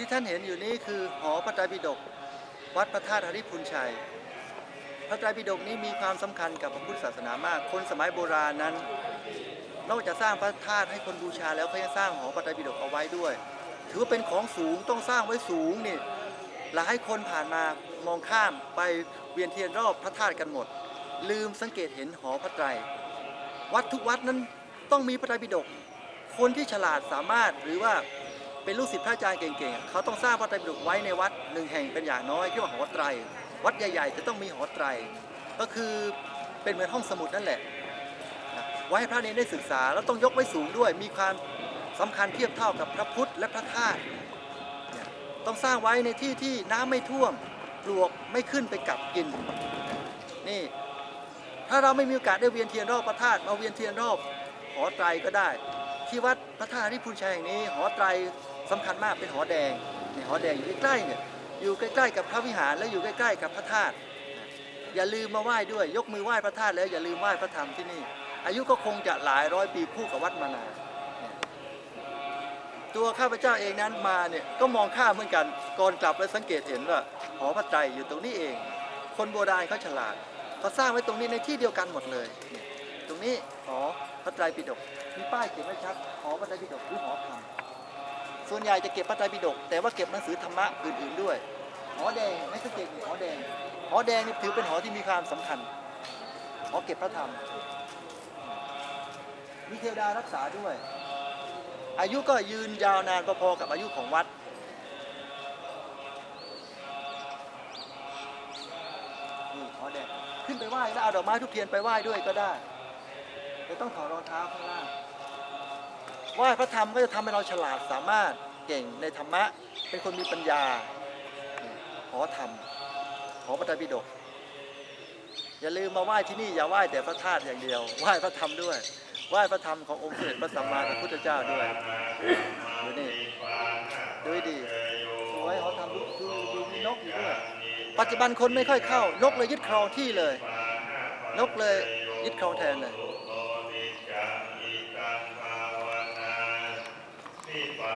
ที่ท่านเห็นอยู่นี้คือหอพระไตรปิฎกวัดพระธาตุหริพุนชัย พระไตรปิฎกนี้มีความสำคัญกับพระพุทธศาสนามาก คนสมัยโบราณนั้น นอกจากสร้างพระธาตุให้คนบูชาแล้วเขายังสร้างหอพระไตรปิฎกเอาไว้ด้วย ถือว่าเป็นของสูงต้องสร้างไว้สูงนี่หลายคนผ่านมามองข้ามไปเวียนเทียนรอบพระธาตุกันหมด ลืมสังเกตเห็นหอพระไตร วัดทุกวัดนั้นต้องมีพระไตรปิฎกคนที่ฉลาดสามารถหรือว่า เป็นลูกศิษย์พระอาจารย์เก่งๆ เขาต้องสร้างพระไตรปิฎกไว้ในวัดหนึ่งแห่งเป็นอย่างน้อยที่ว่าหอไตร วัดใหญ่ๆจะต้องมีหอไตร ก็คือเป็นเหมือนห้องสมุดนั่นแหละไว้ให้พระเนรได้ศึกษาแล้วต้องยกไว้สูงด้วย มีความสำคัญเทียบเท่ากับพระพุทธและพระธาตุต้องสร้างไว้ในที่ที่น้ำไม่ท่วมปลวกไม่ขึ้นไปกัดกินนี่ถ้าเราไม่มีโอกาสได้เวียนเทียนรอบพระธาตุมาเวียนเทียนรอบหอไตรก็ได้ ที่วัดพระธาตุที่พุนชัยแห่งนี้ หอไตรสำคัญมากเป็นหอแดงเนี่ยหอแดงอยู่ใกล้ๆเนี่ยอยู่ใกล้ๆกับพระวิหารและอยู่ใกล้ๆกับพระธาตุอย่าลืมมาไหว้ด้วย ยกมือไหว้พระธาตุแล้วอย่าลืมไหว้พระธรรมที่นี่ อายุก็คงจะหลายร้อยปีคู่กับวัดมานาตัวข้าพเจ้าเองนั้นมาเนี่ยก็มองข้ามเหมือนกันก่อนกลับแล้วสังเกตเห็นว่าหอพระไตรอยู่ตรงนี้เอง คนโบราณเขาฉลาดเขาสร้างไว้ตรงนี้ในที่เดียวกันหมดเลยเนี่ย ตรงนี้หอพระไตรปิฎกมีป้ายเขียนไว้ชัดหอพระไตรปิฎกหรือหอธรรมส่วนใหญ่จะเก็บพระไตรปิฎกแต่ว่าเก็บหนังสือธรรมะอื่นๆด้วย หอแดงไม่สังเกตหอแดง หอแดงนี่ถือเป็นหอที่มีความสำคัญ หอเก็บพระธรรม มีเทวดารักษาด้วย อายุก็ยืนยาวนานพอๆกับอายุของวัดนี่หอแดงขึ้นไปไหว้แล้วเอาดอกไม้ทุกเทียนไปไหว้ด้วยก็ได้ ต้องถอดรองเท้าข้างล่างไหว้พระธรรมก็จะทำให้เราฉลาดสามารถเก่งในธรรมะ เป็นคนมีปัญญานี่หอธรรมหอพระไตรปิฎกอย่าลืมมาไหว้ที่นี่อย่าไหว้แต่พระธาตุอย่างเดียวไหว้พระธรรมด้วยไหว้พระธรรมขององค์เสด็จพระสัมมาสัมพุทธเจ้าด้วยดูนี่ดูดีสวยหอธรรมดูดูดูมีนกอยู่ด้วยปัจจุบันคนไม่ค่อยเข้า นกเลยยึดครองที่เลย นกเลยยึดครองแทนเลย